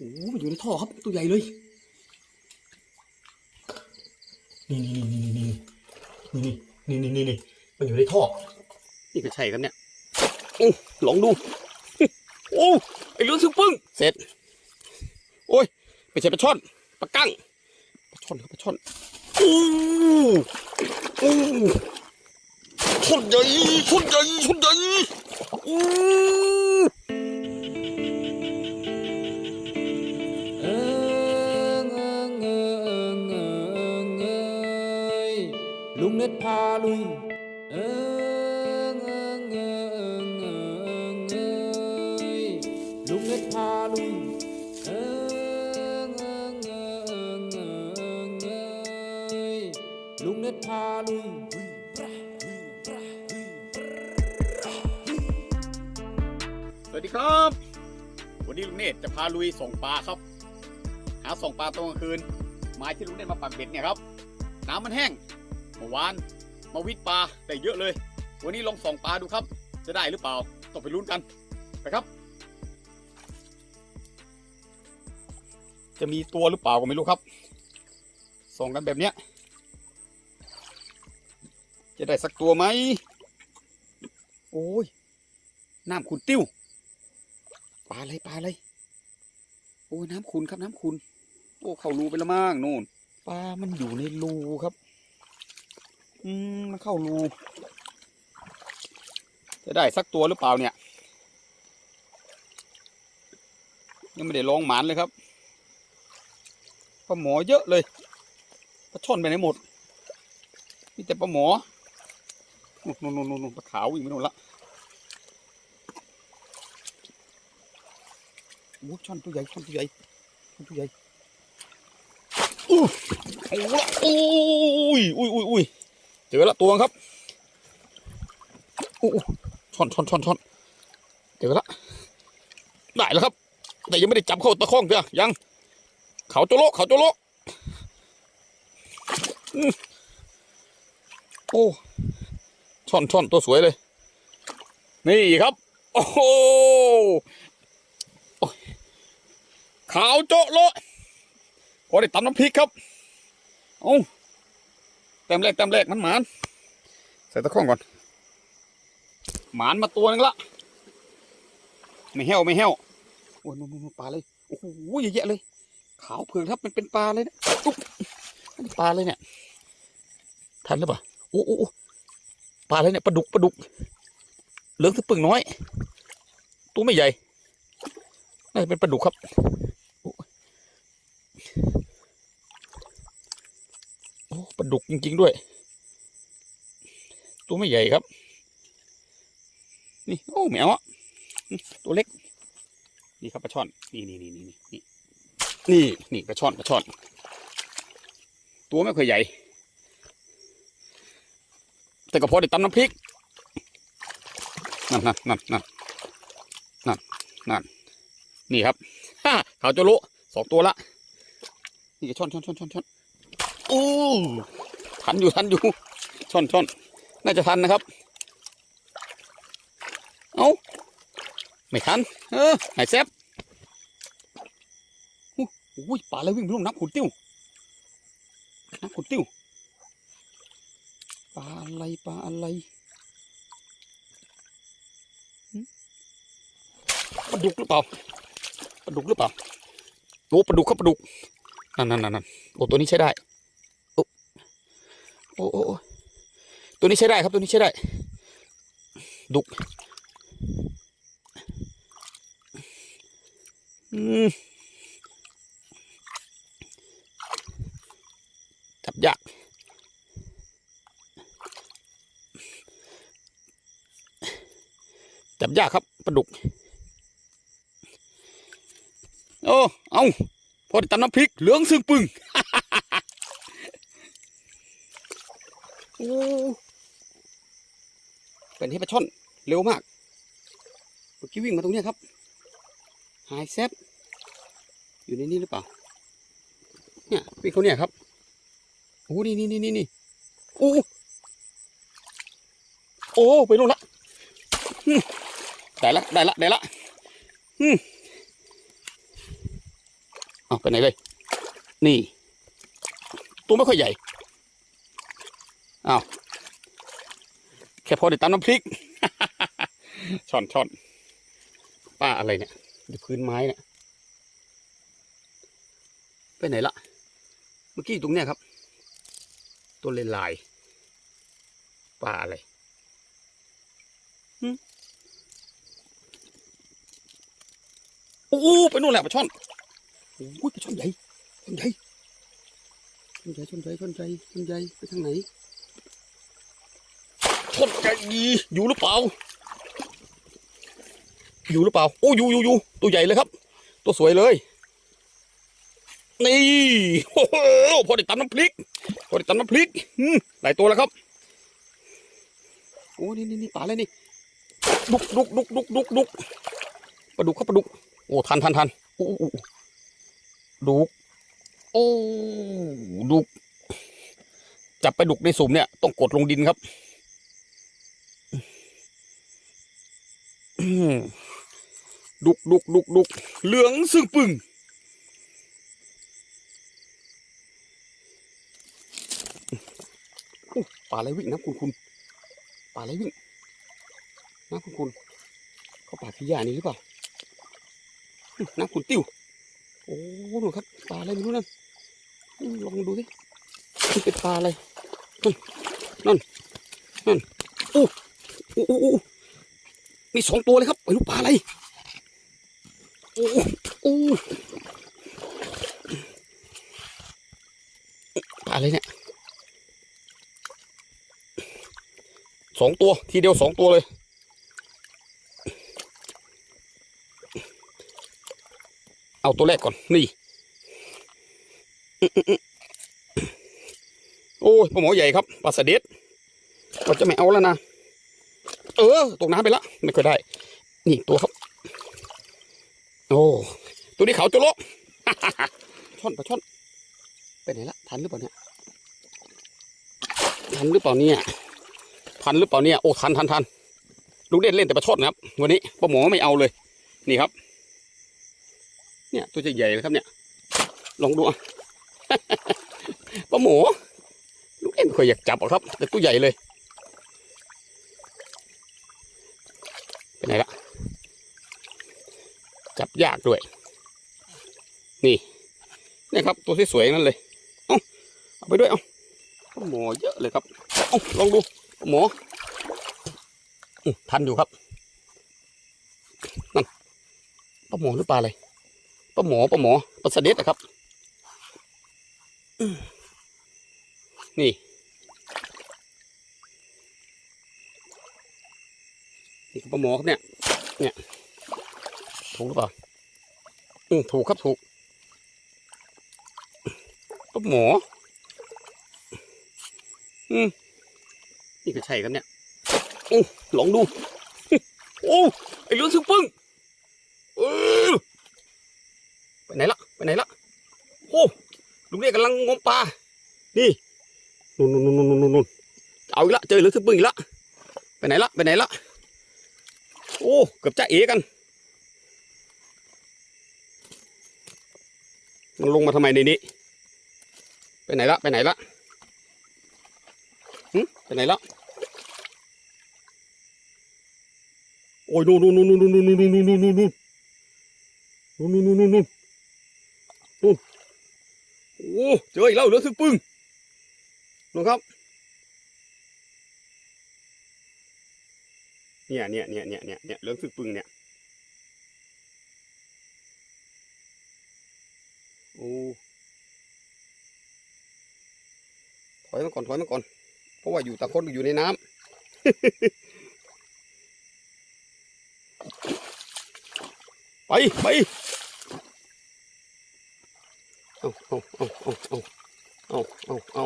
โอ้โหมันอยู่ในท่อครับ ตัวใหญ่เลย นี่นี่นี่นี่นี่นี่นี่นี่นี่นี่มันอยู่ในท่อ นี่ก็ใช่ครับเนี่ยโอ้ลองดู โอ้ไอ้เรื่องซึ่งปึ้ง เสร็จ โอ้ยไม่ใช่ปลาช่อนปลากั้งปลาช่อนครับปลาช่อนโอ้โอ้ช่อนใหญ่ช่อนใหญ่ช่อนใหญ่โอ้ ลุงเน็ตพาลุย เอิงเอิงเอิงเอิงเอยลุงเน็ตพาลุย เอิงเอิงเอิงเอิงเอยลุงเน็ตพาลุยสวัสดีครับ วันนี้ลุงเนตจะพาลุยส่งปลาครับ หาส่งปลาตอนกลางคืนไม้ที่ลุงเนตมาปักเบ็ดเนี่ยครับ น้ำมันแห้ง เมื่อวานมาวิดปลาได้เยอะเลย วันนี้ลองส่องปลาดูครับ จะได้หรือเปล่าต้องไปลุ้นกันไปครับ จะมีตัวหรือเปล่าก็ไม่รู้ครับ ส่องกันแบบเนี้ย จะได้สักตัวไหมโอ้ยน้ำขุนติ้วปลาอะไรปลาอะไรโอ้ยน้ำขุนครับน้ำขุนโอ้เข้ารูไปและมั้งนู่นปลามันอยู่ในรูครับ อืมมันเข้ารูจะได้สักตัวหรือเปล่าเนี่ย ยังไม่ได้ลองหมานเลยครับปลาหมอเยอะเลยปลาช่อนไปไหนหมดมีแต่ปลาหมอนู่นนู่นนู่นปลาขาวอีกไม่นู่นละโอ้ช่อนตัวใหญ่ช่อนตัวใหญ่ช่อนตัวใหญ่อู้เอาละโอ้ยอุ้ยอุ้ยอุ้ย เจอละตัวครับโอ้ช่อนช่อนช่อนช่อนเจอละได้แล้วครับ แต่ยังไม่ได้จับเข้าตะข้องเถอยัง เขาโจโลเขาโจโลอืมโอ้ช่อนช่อนตัวสวยเลย นี่ครับ โอ้โหขาวโจโลพอได้ตำน้ำพริกครับ เอาแต้มแรกแต้มแรกมันหมานใส่ตะข้องก่อน หมานมาตัวนึงละไม่แห้วไม่แห้วโอ้ยนู่นนู่นปลาเลยโอ้โหเยอะแยะเลย ขาวเผือกครับมันเป็นปลาเลยนะอุ๊บปลาเลยเนี่ยทันหรือเปล่าโอ้โอ้ปลาอะไรเนี่ยปลาดุกปลาดุกเหลืองสะปึ่งน้อย ตัวไม่ใหญ่นี่เป็นปลาดุกครับ โอ้โอ้ป ลาดุกจริง ๆ ด้วย ตัวไม่ใหญ่ครับ นี่โอ้แมวอะตัวเล็ก นี่ครับปลาช่อน นี่นี่นี่นี่นี่นี่นี่ปลาช่อนปลาช่อน ตัวไม่ค่อยใหญ่ แต่ก็พอได้ตำน้ำพริกนั่นนั่นนั่นนั่นนั่นนั่นนี่ครับฮ่าขาวโจโลสองตัวละ นี่ก็ช่อนช่อนช่อนช่อนช่อน โอ้ทันอยู่ทันอยู่ช่อนช่อนน่าจะทันนะครับ เอาไม่ทัน เออหายแซบโอ้โหปลาอะไรวิ่งไปลงน้ำขุนติ้วน้ำขุนติ้วปลาอะไรปลาอะไรปลาดุกหรือเปล่าปลาดุกหรือเปล่าโอ้ปลาดุกครับปลาดุกนั่นนั่นนั่นโอ้ตัวนี้ใช้ได้ โอ้โอ้ตัวนี้ใช้ได้ครับตัวนี้ใช้ได้ ดุกจับยากจับยากครับปลาดุก โอ้ เอาพอด้ตำน้ำพริกเหลืองซึ่งปึง โอ้ เป็นที่ปช่อน เร็วมากเมื่อกี้วิ่งมาตรงนี้ครับ หายแซบอยู่ในนี้หรือเปล่า เนี่ยวิ่งเขาเนี่ยครับโอ้นี่นี่นี่นี่นี่โอ้โอ้ไปลงละได้ละได้ละได้ละอืมเอาไปไหนเลย นี่ ตัวไม่ค่อยใหญ่ อ้าวแค่พอได้ตำน้ำพริก ช่อนช่อนป้าอะไรเนี่ยดูพื้นไม้เนี่ยไปไหนละเมื่อกี้ตรงเนี้ยครับ ตัวเลนลายปลาอะไรหึโอ้ไปนู่นแหละปลาช่อนโอ้ยปลาช่อนใหญ่ช่อนใหญ่ช่อนใหญ่ช่อนใหญ่ช่อนใหญ่ช่อนใหญ่ไปทางไหน ช่อนใหญ่อยู่หรือเปล่า อยู่หรือเปล่า โอ้อยู่อยู่อยู่ตัวใหญ่เลยครับ ตัวสวยเลย นี่โอ้โหพอได้ตำน้ำพริก พอได้ตำน้ำพริกหลายตัวแล้วครับ โอ้นี่นี่นี่ปลาอะไรนี่ดุกดุกดุกดุกดุกดุกปลาดุกครับปลาดุก โอ้ทันทันทันโอ้โดุกโอ้ดุกจับไปดุกในสุ่มเนี่ยต้องกดลงดินครับอืม ดุกดุกดุกดุกเหลืองซึ่งปึ่งปลาอะไรวิ่งน้ำคุณคุณปลาอะไรวิ่งน้ำคุณคุณเขาปลาพิยานี่หรือเปล่าน้ำคุณติ้วโอ้ดูครับปลาอะไรไม่รู้นั่นลองดูสิเป็นปลาอะไรนั่นนั่นนั่นอู้อู้อู้อู้ มีสองตัวเลยครับไม่รู้ปลาอะไรโอ้อู้ปลาอะไรเนี่ยสองตัวทีเดียวสองตัวเลย เอาตัวแรกก่อน นี่ โอ้ยปลาหมอใหญ่ครับปลาสะเด็ดเราจะไม่เอาแล้วนะ เออ ตกน้ำไปละไม่ค่อยได้ นี่ตัวครับ โอ้ตัวนี้เขาจะโลช่อนปลาช่อนไปไหนละทันหรือเปล่าเนี่ยทันหรือเปล่าเนี่ยทันหรือเปล่าเนี่ยโอ้ทันทันทันลูกเด่นเล่นแต่ปลาช่อนนะครับ วันนี้ปลาหมอไม่เอาเลย นี่ครับ เนี่ย ตัวจะใหญ่เลยครับเนี่ย ลองดูปลาหมอลูกเด่นไม่เคยอยากจับหรอกครับ แต่ตัวใหญ่เลย ไปไหนละจับยากด้วย นี่นี่ครับตัวที่สวยนั่นเลยเอาเอาไปด้วยเอาหมอเยอะเลยครับเอาลองดูหมอทันอยู่ครับนั่นปลาหมอหรือปลาอะไรปลาหมอปลาหมอปลาเสด็ดนะครับนี่ นี่ปลาหมอครับเนี่ย เนี่ย ถูกหรือเปล่า อืมถูกครับถูกปลาหมอ อืมนี่ก็ใช่ครับเนี่ยโอ้ลองดู โอ้ไอ้เรื่องซึ่งปึ้งเออไปไหนละไปไหนละโอ้ลุงเรียกกำลังงมปลา นี่นู่นนู่นนู่นนู่นนู่นเอาอีกละ เจอเรื่องซึ่งปึ้งอีกละ ไปไหนละ ไปไหนละ โอ้เกือบจะเอกัน มันลงมาทำไมในนี้ ไปไหนละไปไหนละหึไปไหนล้วโอ้ยนู่นนู่นนู่นนู่นนู่นนู่นนู่นนู่นนู่นนู่นนู่นนู่นนู่นนู่นนู่นโอ้เจออีกแล้วเหลือสึกปึ้งนู่นครับ เนี่ยเนี่ยเนี่ยเนี่ยเนี่ยเนี่ยเหลืองสึกปึงเนี่ยโอ้ถอยมาก่อนถอยมาก่อน เพราะว่าอยู่ต่างคนอยู่ในน้ำไปไปเอาเอาเอาเอาเอาเอาเอาเอา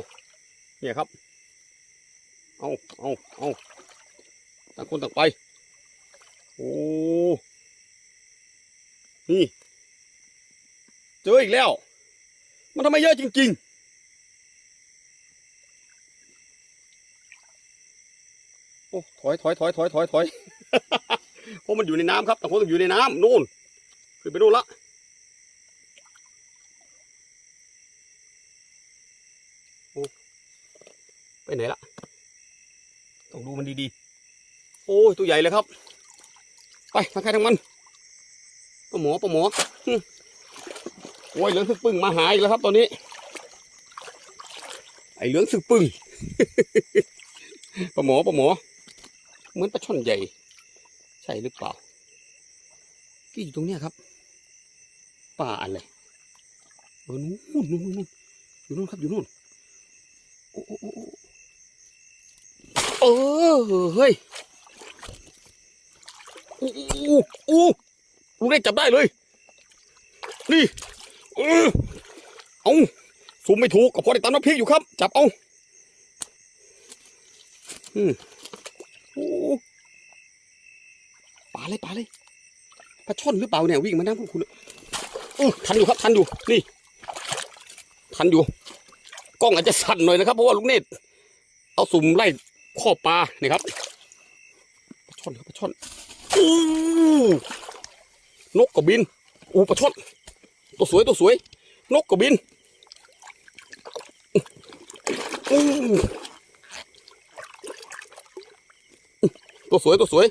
เนี่ยครับ เอาเอาเอา ต่างคนต่างไป โอ้ นี่ เจออีกแล้ว มันทำไมเยอะจริง ๆโอ้ถอยถอยถอยถอยถอยถอยเพราะมันอยู่ในน้ำครับต่างคนต่างอยู่ในน้ำานู่นขึ้นไปนู่นละโอ้ไปไหนละต้องดูมันดีๆ โอ้ยตัวใหญ่เลยครับ ไปทางใครทางมันปลาหมอปลาหมอโอ้ยเหลืองสึกปึ้งมาหาอีกแล้วครับตอนนี้ ไอเหลืองสึกปึ้งปลาหมอปลาหมอ เหมือนปลาช่อนใหญ่ ใช่หรือเปล่าที่อยู่ตรงเนี้ยครับป่าอะไรเออนู่นนู่นนู่นนู่นอยู่นู่นครับอยู่นู่นโอ้โอ้โอ้โอ้เออเฮ้ย อู้อู้อู้ลุงได้จับได้เลย นี่ เออเอาซูมไม่ถูกก็พอได้ตามน้ำพริกอยู่ครับ จับเอาอืมโอ้ปลาเลยปลาเลยปลาช่อนหรือเปล่าเนี่ยวิ่งมาหน้าพวกคุณอู้ทันอยู่ครับทันอยู่นี่ ทันอยู่กล้องอาจจะสั่นหน่อยนะครับ เพราะว่าลุงเนตเอาสุ่มไล่ข้อปลานี่ครับปลาช่อนครับปลาช่อนอู้ นกกระบิน อูปลาช่อนตัวสวยตัวสวย นกกระบินตัวสวยตัวสวย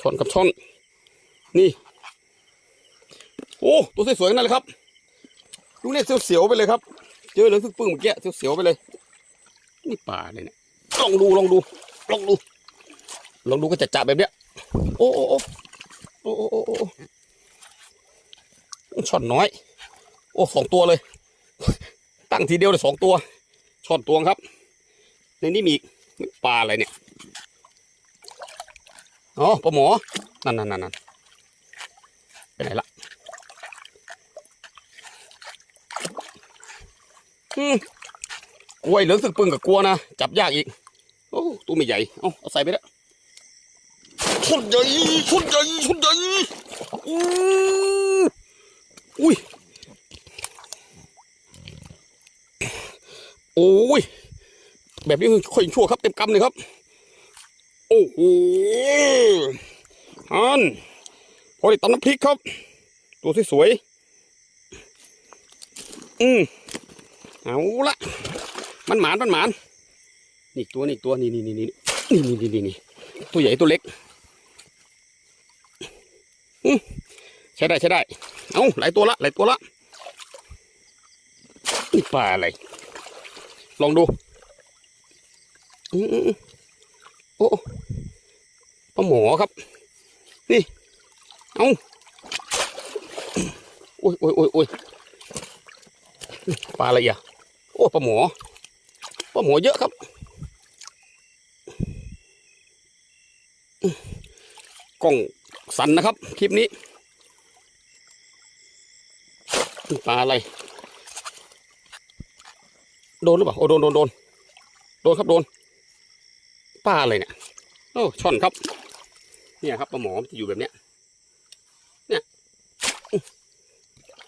ช่อนกับช่อน นี่ โอ้ ตัวสวยๆนั่นเลยครับ ลูกเนี่ยเสียวๆไปเลยครับ เจอเหลืองทึกปึ้งเมื่อกี้เสียวๆไปเลย นี่ป่าเลยเนี่ย ลองดูลองดู ลองดู ลองดูก็จะจับแบบเนี้ย โอ้โอ้โอ้โอ้โอ้โอ้ช่อนน้อย โอ้สองตัวเลย ตั้งทีเดียวเลยสองตัว ช่อนตัวครับ ในนี้มีอีกปลาอะไรเนี่ย อ๋อปลาหมอ นั่นนั่นนั่นนั่นไปไหนละอืมกล้วยเหลืองสึกปึงกับกลัวนะ จับยากอีก โอ้ตัวไม่ใหญ่เอาเอาใส่ไปแล้วชุดใหญ่ชุดใหญ่ชุดใหญ่อู้อุ้ยโอ้ยแบบนี้คือค่อยชั่วครับเต็มกำเลยครับ โอ้โหฮันพอได้ตำน้ำพริกครับ ตัวสวยๆอืมเอาละมันหมานมันหมาน นี่ตัวนี่ตัวนี่นี่นี่นี่นี่นี่นี่นี่นี่ตัวใหญ่ตัวเล็กอืมใช้ได้ใช้ได้ เอาหลายตัวละหลายตัวละนี่ปลาอะไร ลองดูอืมอืมอืมโอ้ปลาหมอครับ นี่ เอาโอ้ยโอ้ยโอ้ยโอ้ยปลาอะไรอะโอ้ปลาหมอปลาหมอเยอะครับ กล้องสั่นนะครับคลิปนี้ปลาอะไร โดนหรือเปล่าโอ้โดนโดนโดนโดนครับโดนปลาอะไรเนี่ยโอ้ช่อนครับ เนี่ยครับปลาหมอมันจะอยู่แบบเนี้ยเนี่ย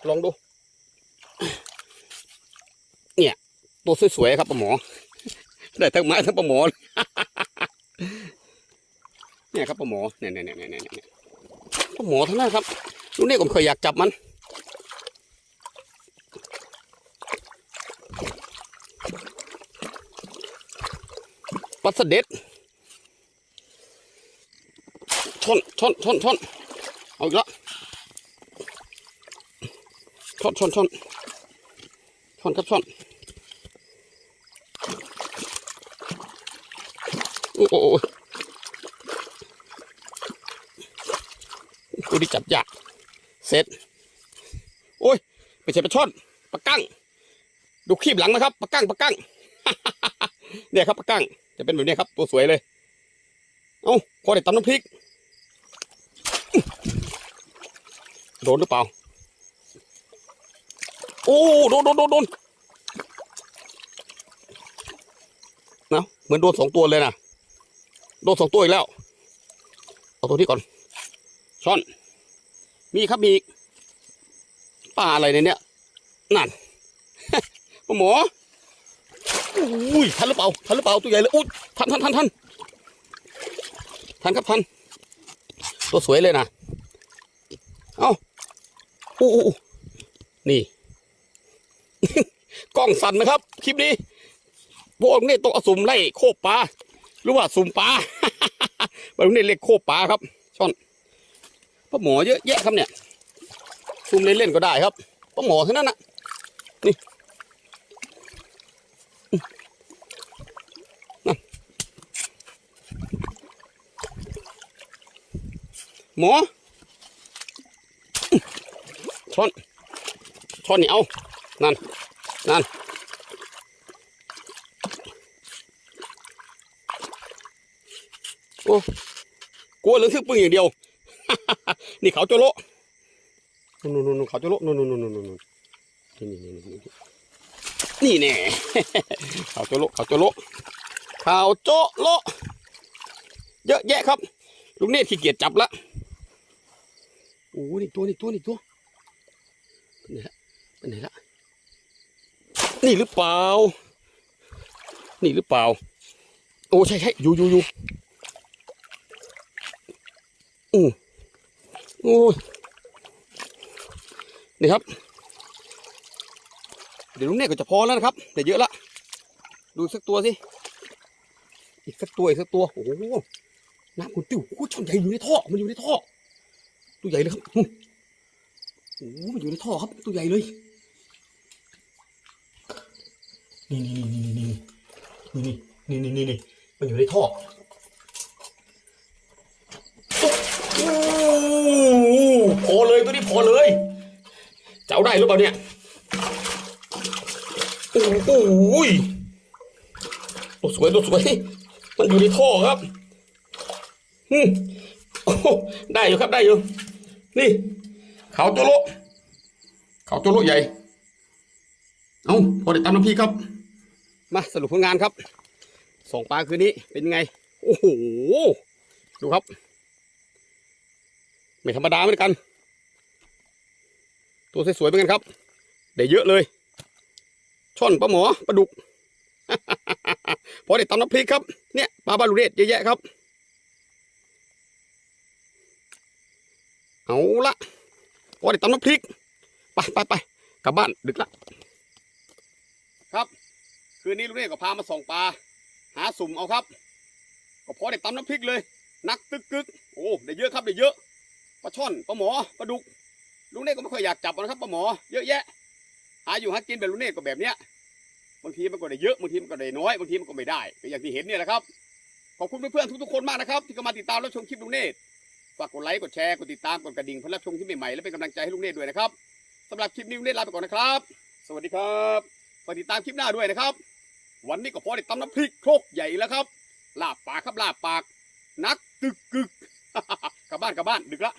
ลองดูตัวสวยๆครับปลาหมอ ได้ทั้งไม้ทั้งปลาหมอ เนี่ยครับปลาหมอเนี่ยเนี่ยเนี่ยเนี่ยเนี่ยปลาหมอทั้งนั้นครับลูกนี่ผมเคยอยากจับมันปลาสเด็ดชนชนชนชนเอาอีกแล้วชนชนชนชนครับชนโอ้โห กูที่จับยากเสร็จ โอ้ยไม่ใช่ปลาช่อนปลากั้ง ดูคีบหลังนะครับปลากั้งปลากั้งเนี่ยครับปลากั้ง จะเป็นแบบนี้ครับ ตัวสวยเลย เอ้าพอได้ตำน้ำพริก โดนหรือเปล่า โอ้โดนโดนโดนโดนนะเหมือนโดนสองตัวเลยนะโดนสองตัวอีกแล้ว เอาตัวนี้ก่อนช้อน มีครับมีปลาอะไรในเนี้ยนั่นปลาหมออุ้ยทันหรือเปล่าทันหรือเปล่าตัวใหญ่เลยอุ้ยทันทันทันทันทันครับทันตัวสวยเลยนะเอาอู้อู้อู้นี่ กล้องสั่นนะครับ คลิปนี้พวกนี้ต้องเอาสุ่มไล่โคบปลาหรือว่าสุ่มปลาบางทีเรียกโคบปลาครับช่อน ปลาหมอเยอะแยะครับเนี่ยสุ่มเล่นๆก็ได้ครับปลาหมอเท่านั้นนะนี่นั่นหมอช่อนช่อนนี่เอานั่นนั่นโอ้กลัวเหลืองทึกปึ้งอย่างเดียว นี่เขาโจโลนู่นนู่นเขาโจโลนู่นนู่นนู่นนู่นนู่นนี่นี่นี่นี่นี่แน่เขาโจโลเขาโจโลเขาโจโลเยอะแยะครับ ลุงเนตขี้เกียจจับละโอ้นี่ตัวนี่ตัวนี่ตัวไปไหนละไปไหนละนี่หรือเปล่า นี่หรือเปล่า โอ้ใช่ใช่อยู่อยู่อยู่อือ โอ้ยนี่ครับ เดี๋ยวลุงเนี่ยก็จะพอแล้วนะครับแต่เยอะละ ดูสักตัวสิ อีกสักตัวอีกสักตัว โอ้โห น้ำขุ่นติ้วโอ้ช่องใหญ่อยู่ในท่อ มันอยู่ในท่อ ตัวใหญ่เลยครับ โอ้โหมันอยู่ในท่อครับ ตัวใหญ่เลย นี่นี่นี่นี่นี่นี่นี่นี่นี่นี่มันอยู่ในท่อ โอ้พอเลยตัวนี้พอเลยจะ เอาได้หรือเปล่าเนี่ยโอ้โหตัวสวยตัวสวย มันอยู่ในท่อครับอืมโอ้ได้อยู่ครับได้อยู่ นี่ เขาโจโลเขาโจโลใหญ่ เอาพอได้ตามน้ำพี่ครับ มาสรุปผลงานครับส่งปลาคืนนี้เป็นไง โอ้โห ดูครับ ไม่ธรรมดาเหมือนกัน ตัวสวยๆเหมือนกันครับ ได้เยอะเลย ช่อนปลาหมอปลาดุกพอได้ตำน้ำพริกครับ เนี่ยปลาบาลูเรศเยอะแยะครับ เอาละพอได้ตำน้ำพริก ไปไปไปกลับบ้านดึกละ ครับ คืนนี้ลุงเรศก็พามาส่องปลา หาสุ่มเอาครับ ก็พอได้ตำน้ำพริกเลย นักตึกกึกโอ้ได้เยอะครับได้เยอะปลาช่อนปลาหมอปลาดุก ลุงเนตก็ไม่ค่อยอยากจับอกนะครับปลาหมอเยอะแยะ หาอยู่หากินแบบลุงเนตก็แบบเนี้ยบางทีมันก็ได้เยอะบางทีมันก็ได้น้อยบางทีมันก็ไม่ได้ก็อย่างที่เห็นเนี่ยแหละครับขอบคุณเพื่อนๆทุกๆคนมากนะครับ ที่เข้ามาติดตามรับชมคลิปลุงเนตฝากกดไลค์กดแชร์กดติดตามกดกระดิ่งเพื่อรับชมคลิปใหม่ๆและเป็นกำลังใจให้ลุงเนตด้วยนะครับสำหรับคลิปนี้ลุงเนตลาไปก่อนนะครับ สวัสดีครับฝากติดตามคลิปหน้าด้วยนะครับ วันนี้ก็พอได้ตำน้ำพริกโครกใหญ่แล้วครับลาบปากครับลาบปาก นักกึกกึกกลับบ้านกลับบ้านดึกละ